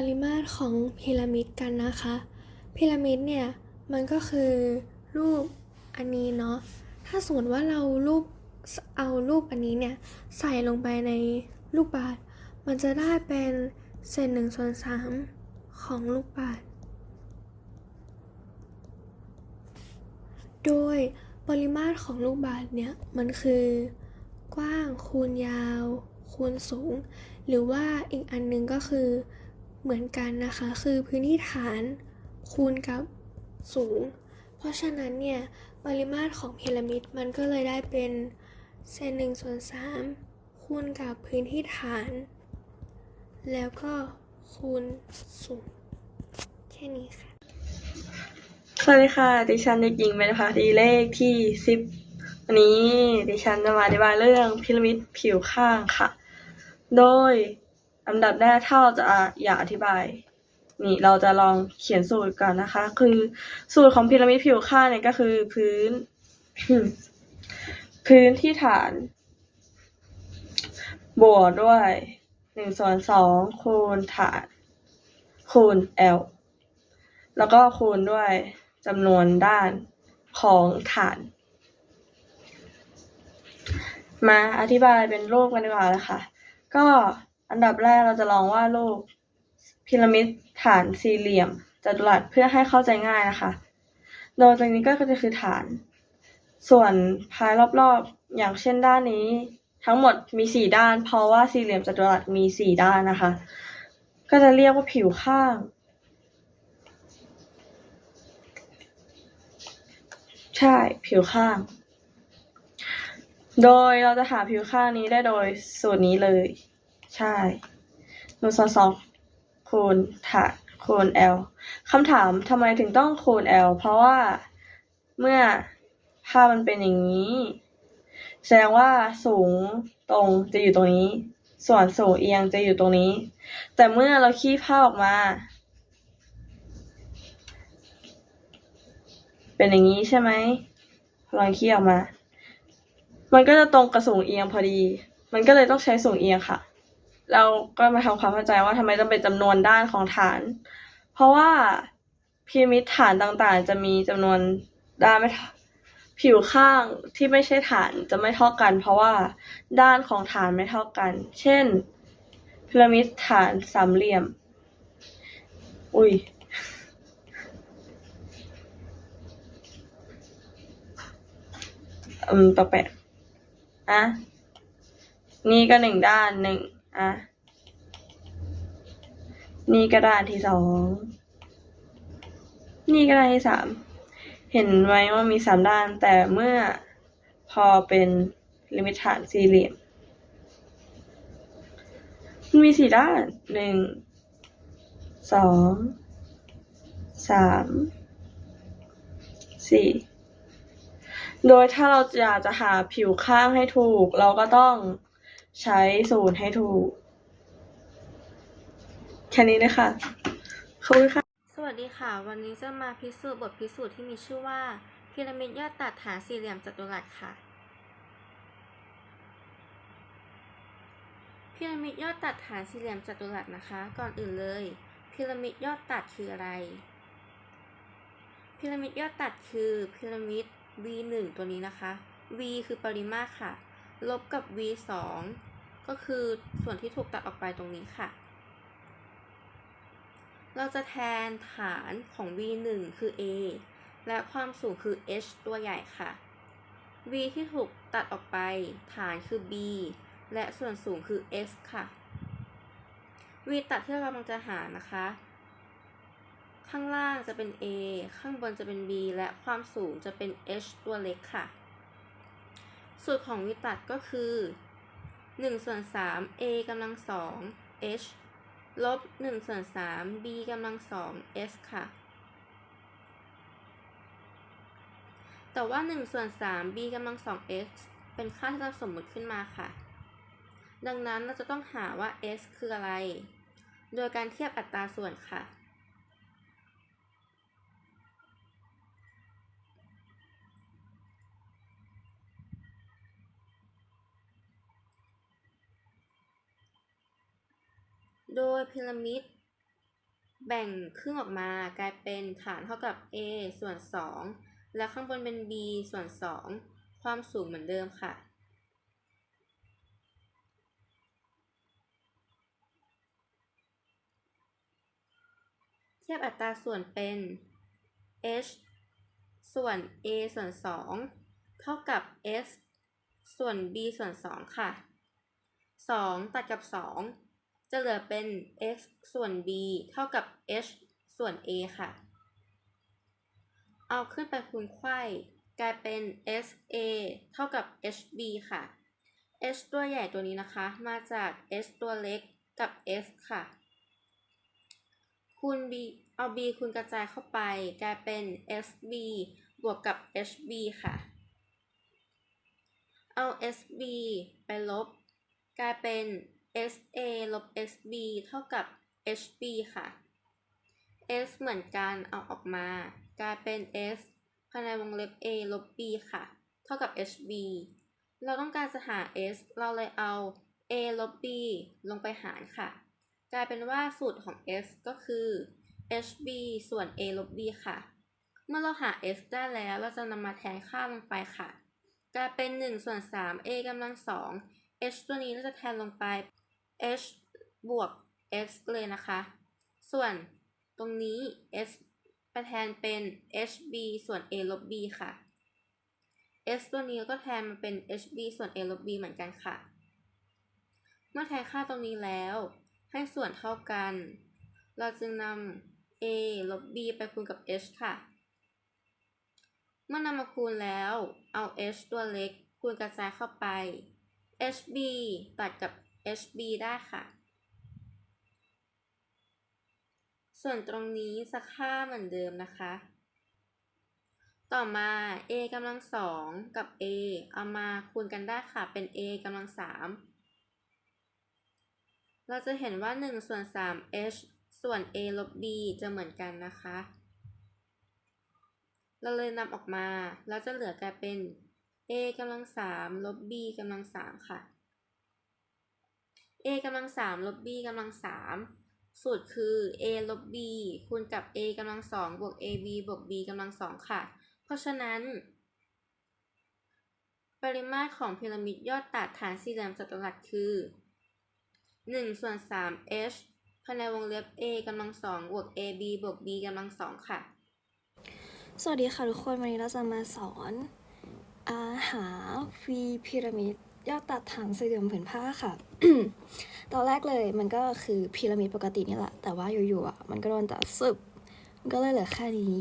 ปริมาตรของพีระมิดกันนะคะ พีระมิดเนี่ยมันก็คือรูปอันนี้เนาะ ถ้าสมมติว่าเรารูปเอารูปอันนี้เนี่ยใส่ลงไปในลูกบาศก์มันจะได้เป็นเศษหนึ่งส่วนสามของลูกบาศก์โดยปริมาตรของลูกบาศก์เนี่ยมันคือกว้างคูณยาวคูณสูง หรือว่าอีกอันหนึงก็คือ เหมือนกันนะคะ คือพื้นที่ฐานคูณกับสูง เพราะฉะนั้นเนี่ย ปริมาตรของพีระมิดมันก็เลยได้เป็นเศษหนึ่งส่วนสามคูณกับพื้นที่ฐาน แล้วก็คูณสูงแค่นี้ค่ะ สวัสดีค่ะ ดิฉันเด็กหญิงเบญจภาดีเลขที่สิบวันนี้ดิฉันจะมาอธิบายเรื่องพีระมิดผิวข้างค่ะ โดย ลำดับแรกถ้าเราจะอยากอธิบาย นี่เราจะลองเขียนสูตรก่อนนะคะ คือสูตรของพีระมิดผิวข้าเนี่ยก็คือพื้น พื้นที่ฐาน บวกด้วยหนึ่งส่วนสองคูณฐาน คูณ L แล้วก็คูณด้วยจำนวนด้านของฐาน มาอธิบายเป็นรูปกันดีกว่าเลยค่ะก็ อันดับแรกเราจะลองวาดรูปพีระมิดฐานสี่เหลี่ยมจัตุรัสเพื่อให้เข้าใจง่ายนะคะ โดยตรงนี้ก็จะคือฐาน ส่วนภายรอบๆอย่างเช่นด้านนี้ ทั้งหมดมีสี่ด้าน เพราะว่าสี่เหลี่ยมจัตุรัสมีสี่ด้านนะคะ ก็จะเรียกว่าผิวข้างใช่ผิวข้าง โดยเราจะหาผิวข้างนี้ได้โดยสูตรนี้เลย ใช่หนึ่งส่วนสองคูณฐานคูณ L คำถามทำไมถึงต้องคูณ L เพราะว่าเมื่อภาพมันเป็นอย่างนี้ แสดงว่าสูงตรงจะอยู่ตรงนี้ ส่วนสูงเอียงจะอยู่ตรงนี้ แต่เมื่อเราคี่ภาพออกมา เป็นอย่างนี้ใช่ไหมลองคี่ออกมา มันก็จะตรงกับสูงเอียงพอดี มันก็เลยต้องใช้สูงเอียงค่ะ เราก็มาทำความเข้าใจว่าทำไมต้องเป็นจำนวนด้านของฐาน เพราะว่าพีระมิดฐานต่างๆ จะมีจำนวนด้านไม่ผิวข้างที่ไม่ใช่ฐานจะไม่เท่ากัน เพราะว่าด้านของฐานไม่เท่ากัน เช่นพีระมิดฐานสามเหลี่ยม อุ้ยอืมต่อแปดอะนี่ก็หนึ่งด้านหนึ่ง อะ นี่ก็ด้านที่สอง นี่ก็ด้านที่สาม เห็นไหมว่ามีสามด้าน แต่เมื่อพอเป็นลิมิตฐานสี่เหลี่ยมมันมีสี่ด้านหนึ่ง สอง สาม สี่ โดยถ้าเราอยากจะหาผิวข้างให้ถูก เราก็ต้อง ใช้ศูนย์ให้ถูก แค่นี้เลยค่ะขอบคุณค่ะ สวัสดีค่ะ วันนี้จะมาพิสูจน์บทพิสูจน์ที่มีชื่อว่าพีระมิดยอดตัดฐานสี่เหลี่ยมจัตุรัสค่ะพีระมิดยอดตัดฐานสี่เหลี่ยมจัตุรัสนะคะ ก่อนอื่นเลยพีระมิดยอดตัดคืออะไรพีระมิดยอดตัดคือพีระมิด V1 ตัวนี้นะคะ V คือปริมาตรค่ะ ลบกับ V2 ก็คือส่วนที่ถูกตัดออกไปตรงนี้ค่ะ เราจะแทนฐานของ v1 คือ a และความสูงคือ h ตัวใหญ่ค่ะ v ที่ถูกตัดออกไป ฐานคือ b และส่วนสูงคือ s ค่ะ v ตัดที่เรากำลังจะหานะคะ ข้างล่างจะเป็น a ข้างบนจะเป็น b และความสูงจะเป็น h ตัวเล็กค่ะ สูตรของ v ตัดก็คือ 1ส่วน3 a กำลัง2 h ลบหนึ่งส่วนสาม b กำลังสอง s ค่ะ แต่ว่าหนึ่งส่วนสาม b กำลังสอง s เป็นค่าที่เราสมมุติขึ้นมาค่ะ ดังนั้นเราจะต้องหาว่า s คืออะไร โดยการเทียบอัตราส่วนค่ะ โดยพีระมิดแบ่งครึ่งออกมากลายเป็นฐานเท่ากับ a ส่วน 2 และข้างบนเป็น b ส่วน 2 ความสูงเหมือนเดิมค่ะ เทียบอัตราส่วนเป็น h ส่วน a ส่วน 2 เท่ากับ s ส่วน b ส่วน 2 ค่ะ 2 ตัดกับ 2 จะเหลือเป็น x ส่วน b เท่ากับ h ส่วน a ค่ะ เอาขึ้นไปคูณไขว้กลายเป็น s a เท่ากับ h b ค่ะ h ตัวใหญ่ตัวนี้นะคะ มาจาก h ตัวเล็กกับ s ค่ะ คูณ b เอา b คูณกระจายเข้าไป กลายเป็น sb บวกกับ hb ค่ะ เอา sb ไปลบ กลายเป็น sa ลบ sb เท่ากับ hb ค่ะ s เหมือนกันเอาออกมากลายเป็น s ภายในวงเล็บ a ลบ b ค่ะ เท่ากับ hb เราต้องการจะหา s เราเลยเอา a ลบ b ลงไปหารค่ะ กลายเป็นว่าสูตรของ s ก็คือ hb ส่วน a ลบ b ค่ะ เมื่อเราหา s ได้แล้วเราจะนำมาแทนค่าลงไปค่ะ กลายเป็น1ส่วน3 a กำลัง2 h ตัวนี้เราจะแทนลงไป h บวก x เลยนะคะ ส่วนตรงนี้ s ไปแทนเป็น hb ส่วน a ลบ b ค่ะ s ตัวนี้ก็แทนมาเป็น hb ส่วน a ลบ b เหมือนกันค่ะ เมื่อแทนค่าตรงนี้แล้ว ให้ส่วนเท่ากัน เราจึงนำ a ลบ b ไปคูณกับ h ค่ะ เมื่อนำมาคูณแล้ว เอา h ตัวเล็กคูณกระจายเข้าไป hb ตัดกับ hb ได้ค่ะ ส่วนตรงนี้จะค่าเหมือนเดิมนะคะ ต่อมา a กำลังสองกับ a เอามาคูณกันได้ค่ะ เป็น a กำลังสามเราจะเห็นว่า1ส่วน3 h ส่วน a ลบ b จะเหมือนกันนะคะ เราเลยนำออกมา แล้วจะเหลือกลายเป็น a กำลังสามลบ b กำลังสามค่ะ a กำลังสามลบ b กำลังสามสูตรคือ a ลบ b คูณกับ a กำลังสองบวก ab บวก b กำลังสองค่ะ เพราะฉะนั้น ปริมาตรของพีระมิดยอดตัดฐานสี่เหลี่ยมจัตุรัสคือ1ส่วน3 h ภายในวงเล็บ a กำลังสองบวก ab บวก b กำลังสองค่ะ สวัสดีค่ะทุกคน วันนี้เราจะมาสอนอาหาวีพีระมิด ยอดตัดฐานสี่เหลี่ยมผืนผ้าค่ะ ตอนแรกเลยมันก็คือพีระมิดปกตินี่แหละ แต่ว่าอยู่ๆอะมันก็โดนตัดซึบมันก็เลยเหลือแค่นี้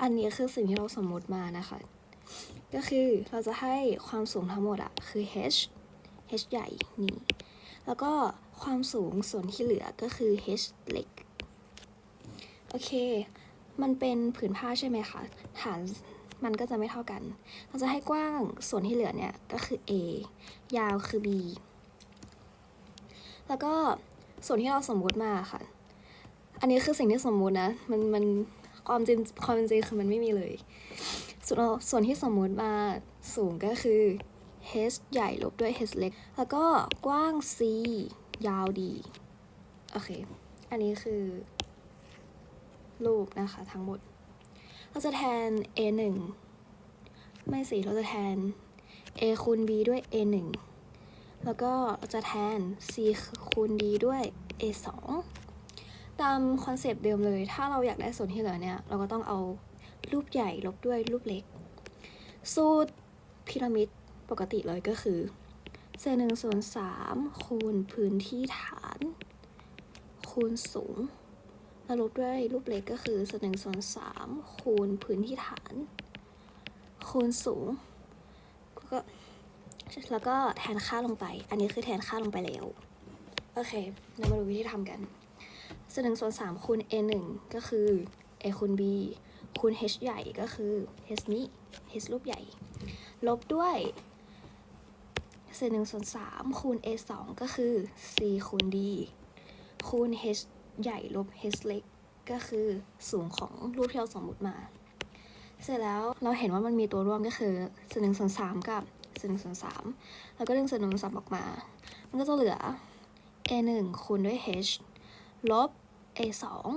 อันนี้คือสิ่งที่เราสมมติมานะคะ ก็คือเราจะให้ความสูงทั้งหมดอะคือ h h ใหญ่นี่ แล้วก็ความสูงส่วนที่เหลือก็คือ h เล็ก โอเค มันเป็นผืนผ้าใช่ไหมคะ ฐาน มันก็จะไม่เท่ากันเราจะให้กว้างส่วนที่เหลือเนี่ยก็คือ A ยาวคือ B แล้วก็ส่วนที่เราสมมุติมาค่ะ อันนี้คือสิ่งที่สมมุตินะ มันมันความจริงความจริงคือมันไม่มีเลย ส่วนเราส่วนที่สมมุติมาสูงก็คือ h ใหญ่ลบด้วย h เล็ก แล้วก็กว้าง c ยาว d โอเค อันนี้คือรูปนะคะทั้งหมด เราจะแทน a 1ไม่สิเราจะแทน a คูณ b ด้วย a 1แล้วก็เราจะแทน c คูณ d ด้วย a 2ตามคอนเซปต์เดิมเลย ถ้าเราอยากได้ส่วนที่เหลือเนี่ย เราก็ต้องเอารูปใหญ่ลบด้วยรูปเล็ก สูตรพีระมิดปกติเลยก็คือเศษหนึ่งส่วนสามคูณพื้นที่ฐาน คูณสูง แล้วลบด้วยรูปเล็กก็คือส่วนหนึ่งส่วนสามคูณพื้นที่ฐาน คูณสูงก็แล้วก็แทนค่าลงไป อันนี้คือแทนค่าลงไปแล้ว โอเค เรามาดูวิธีทำกันส่วนหนึ่งส่วนสามคูณ a หนึ่งก็คือ a คูณ b คูณ h ใหญ่ก็คือ h นี้ h รูปใหญ่ ลบด้วยเศษหนึ่งส่วนสามคูณ a สองก็คือ c คูณ d คูณ h ใหญ่ลบ h เล็กก็คือสูงของรูปที่เราสมมติมา เสร็จแล้วเราเห็นว่ามันมีตัวร่วมก็คือส่วนหนึ่งส่วนสามกับส่วนหนึ่งส่วนสามแล้วก็ดึงส่วนหนึ่งส่วนสามออกมา มันก็จะเหลือ a หนึ่งคูณด้วย h ลบ a สอง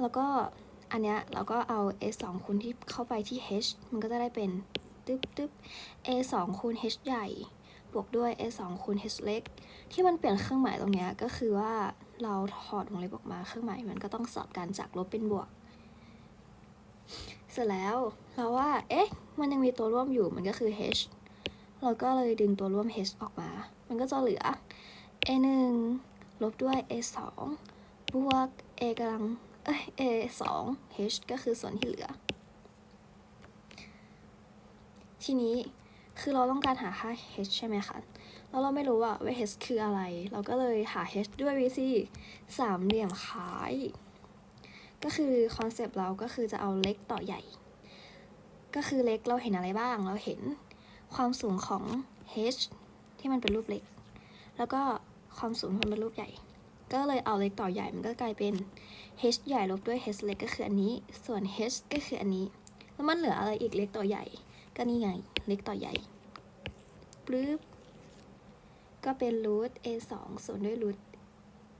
แล้วก็อันเนี้ยเราก็เอา a 2คูณที่เข้าไปที่ h มันก็จะได้เป็นตึ๊บตึ๊บ a 2คูณ h ใหญ่ บวกด้วย a 2คูณ h เล็ก ที่มันเปลี่ยนเครื่องหมายตรงเนี้ยก็คือว่า เราถอดวงเล็บออกมาเครื่องหมายมันก็ต้องสลับกันจากลบเป็นบวก เสร็จแล้วเราว่า เอ๊ะ มันยังมีตัวร่วมอยู่มันก็คือ h เราก็เลยดึงตัวร่วม h ออกมา มันก็จะเหลือ a 1ลบด้วย a 2บวก a กำลัง เอ้ย a 2 h ก็คือส่วนที่เหลือ ทีนี้คือเราต้องการหาค่า h ใช่ไหมคะ แล้วเราไม่รู้ว่า h คืออะไร เราก็เลยหา h ด้วยวิธีสามเหลี่ยมขาย ก็คือคอนเซปต์เราก็คือจะเอาเล็กต่อใหญ่ ก็คือเล็กเราเห็นอะไรบ้าง เราเห็นความสูงของ h ที่มันเป็นรูปเล็ก แล้วก็ความสูงมันเป็นรูปใหญ่ ก็เลยเอาเล็กต่อใหญ่มันก็กลายเป็น h ใหญ่ลบด้วย h เล็กก็คืออันนี้ ส่วน h ก็คืออันนี้ แล้วมันเหลืออะไรอีกเล็กต่อใหญ่ ก็นี่ไง เล็กต่อใหญ่ปลื้บ ก็เป็นรูท a 2ส่วนด้วยรูท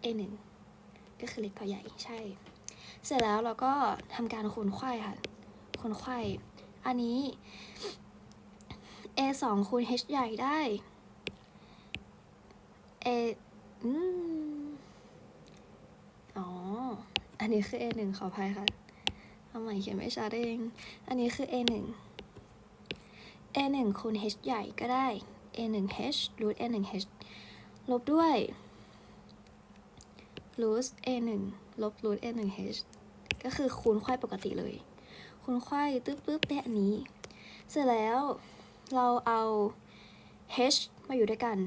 a 1ก็คือเล็กต่อใหญ่ใช่ เสร็จแล้วเราก็ทำการคูณไขว้ค่ะ คูณไขว้ อันนี้ a 2คูณ h ใหญ่ได้ a อืมอ๋อ อันนี้คือ a 1ขออภัยค่ะเอาใหม่เขียนไม่ชัดเอง อันนี้คือ a 1 a 1คูณ h ใหญ่ก็ได้ a 1 h root a 1 h ลบด้วย root a 1ลบ root a 1 h ก็คือคูณไขว้ปกติเลย คูณไขว้ตึ๊บตึ๊บได้อันนี้ เสร็จแล้วเราเอา h มาอยู่ด้วยกัน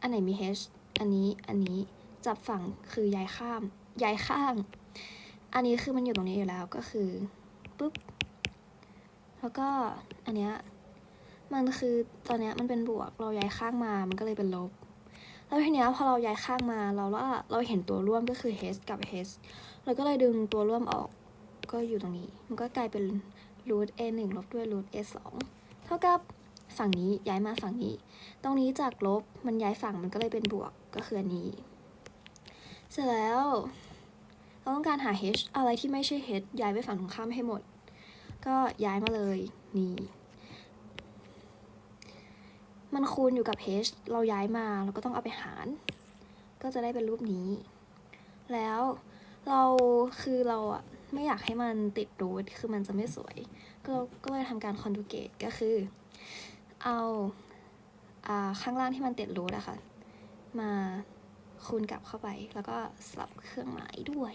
อันไหนมี h อันนี้ อันนี้จับฝั่งคือย้ายข้าม ย้ายข้าง อันนี้คือมันอยู่ตรงนี้อยู่แล้วก็คือปุ๊บ แล้วก็อันเนี้ย มันคือตอนเนี้ยมันเป็นบวกเราย้ายข้างมามันก็เลยเป็นลบ แล้วทีเนี้ยพอเราย้ายข้างมาเราว่าเราเห็นตัวร่วมก็คือ h กับ h เราก็เลยดึงตัวร่วมออกก็อยู่ตรงนี้ มันก็กลายเป็น root a 1ลบด้วย root a 2เท่ากับฝั่งนี้ย้ายมาฝั่งนี้ ตรงนี้จากลบมันย้ายฝั่งมันก็เลยเป็นบวกก็คืออันนี้ เสร็จแล้ว เราต้องการหา h อะไรที่ไม่ใช่ h ย้ายไปฝั่งตรงข้ามให้หมด ก็ย้ายมาเลยนี่ มันคูณอยู่กับ h เราย้ายมาเราก็ต้องเอาไปหาร ก็จะได้เป็นรูปนี้ แล้วเราคือเราอะไม่อยากให้มันติดรูทคือมันจะไม่สวย ก็ก็เลยทำการคอนจูเกตก็คือ เอาอ่าข้างล่างที่มันติดรูทอะค่ะ มาคูณกลับเข้าไป แล้วก็สลับเครื่องหมายด้วย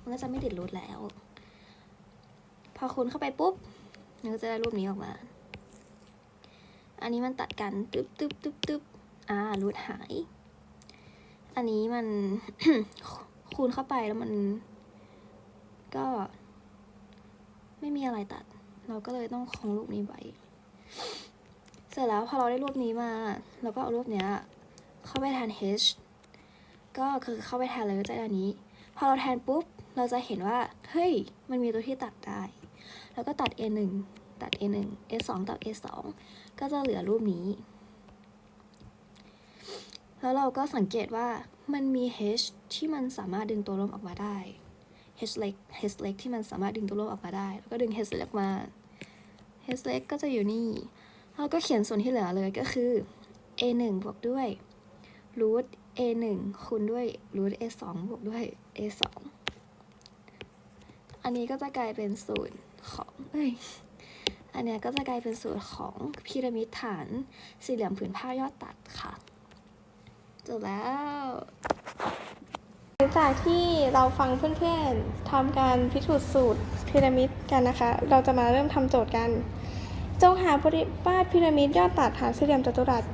มันก็จะไม่ติดรูทแล้ว พอคูณเข้าไปปุ๊บมันก็จะได้รูปนี้ออกมา อันนี้มันตัดกันตึ๊บตึ๊บตึ๊บตึ๊บอ่ารูทหาย อันนี้มัน คูณเข้าไปแล้วมัน ก็ ไม่มีอะไรตัด เราก็เลยต้องคงรูปนี้ไว้ เสร็จแล้วพอเราได้รูปนี้มา เราก็เอารูปเนี้ย เข้าไปแทน h ก็คือเข้าไปแทนเลยก็จะได้อันนี้ พอเราแทนปุ๊บ เราจะเห็นว่า เฮ้ย มันมีตัวที่ตัดได้ แล้วก็ตัด a 1 ตัด a 1 a 2ตัด a 2 ก็จะเหลือรูปนี้ แล้วเราก็สังเกตว่ามันมี h ที่มันสามารถดึงตัวร่วมออกมาได้ h เล็ก h เล็กที่มันสามารถดึงตัวร่วมออกมาได้ แล้วก็ดึง h เล็กมา h เล็กก็จะอยู่นี่แล้วก็เขียนส่วนที่เหลือเลยก็คือ a 1 บวกด้วย root a 1 คูณด้วย root a 2 บวกด้วย a 2 อันนี้ก็จะกลายเป็นสูตรของ เอ้ย อันนี้ก็จะกลายเป็นสูตรของพีระมิดฐานสี่เหลี่ยมผืนผ้ายอดตัดค่ะจบแล้วหลังจากที่เราฟังเพื่อนๆทำการพิสูจน์สูตรพีระมิดกันนะคะ เราจะมาเริ่มทำโจทย์กันจงหาปริมาตรพีระมิดยอดตัดฐานสี่เหลี่ยมจัตุรัส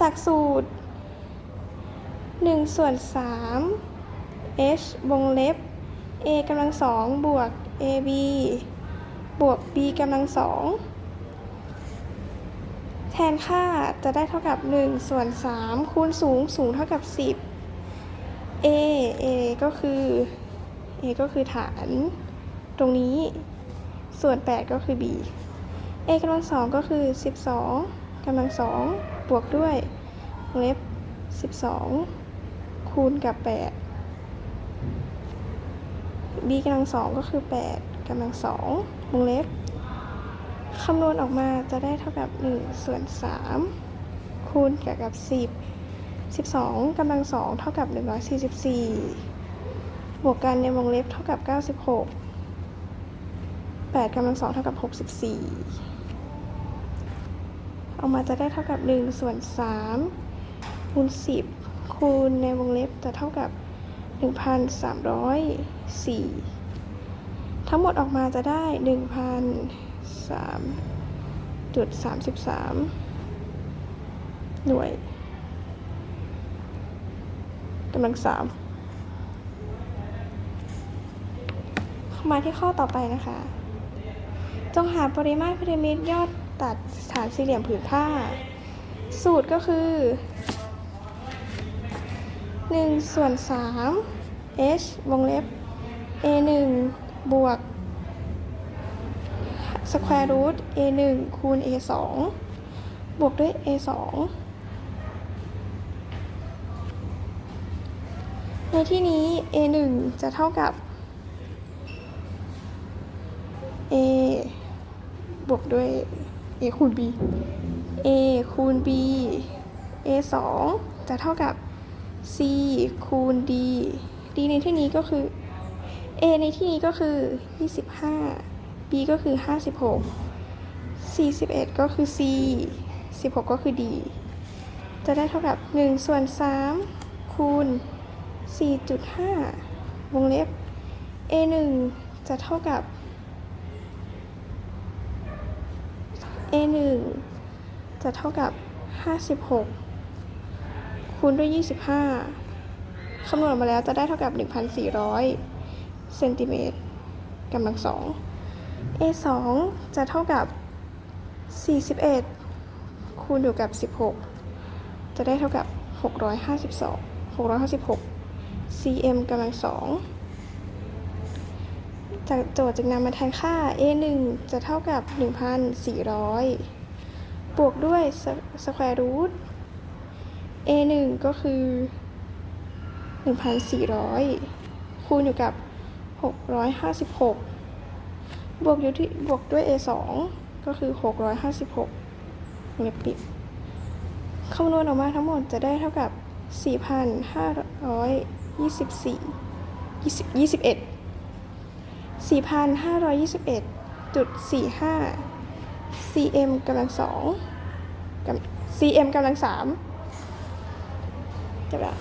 จากสูตร1ส่วน3 h วงเล็บ a กำลังสองบวก ab บวก b กำลังสองแทนค่าจะได้เท่ากับ 1 ส่วน 3 คูณสูงสูงเท่ากับ 10 a a ก็คือ a ก็คือฐานตรงนี้ ส่วน 8 ก็คือ b a กำลังสองก็คือ 12กำลังสองบวกด้วยเล็บ 12 คูณกับ 8 b กำลังสองก็คือแปดกำลังสอง วงเล็บคำนวณออกมาจะได้เท่ากับหนึ่งส่วนสามคูณกับกับสิบสิบสองกำลังสองเท่ากับหนึ่งร้อยสี่สิบสี่บวกกันในวงเล็บเท่ากับเก้าสิบหกแปดกำลังสองเท่ากับหกสิบสี่ออกมาจะได้เท่ากับหนึ่งส่วนสามคูณสิบคูณในวงเล็บจะเท่ากับ 1,304 ทั้งหมดออกมาจะได้ 1,003.33 หน่วยกำลังสามมาที่ข้อต่อไปนะคะ จงหาปริมาตรพีระมิดยอดตัดฐานสี่เหลี่ยมผืนผ้า สูตรก็คือ 1 ส่วน3 h วงเล็บ a 1 บวก square root a 1คูณ a 2บวกด้วย a 2ในที่นี้ a 1จะเท่ากับ a บวกด้วย a คูณ b a คูณ b a 2จะเท่ากับ c คูณ d d ในที่นี้ก็คือ a ในที่นี้ก็คือ 25 b ก็คือ 56 41 ก็คือ c 16 ก็คือ d จะได้เท่ากับ 1 ส่วน 3 คูณ 4.5 วงเล็บ a 1จะเท่ากับ a 1จะเท่ากับ 56 คูณด้วย 25 คำนวณออกมาแล้วจะได้เท่ากับ 1,400 เซนติเมตรกำลังสอง a 2จะเท่ากับ 41 คูณอยู่กับ 16 จะได้เท่ากับ 652 656 cm กำลังสองจากโจทย์จึงนำมาแทนค่า a 1จะเท่ากับ 1,400 บวกด้วย square root a 1ก็คือ 1,400 คูณอยู่กับ 656 บวกอยู่ที่บวกด้วย a 2ก็คือ 656วงเล็บปิดคำนวณออกมาทั้งหมดจะได้เท่ากับ 4,524 20 21 4,521.45 cm กำลังสอง cm กำลังสามจบแล้ว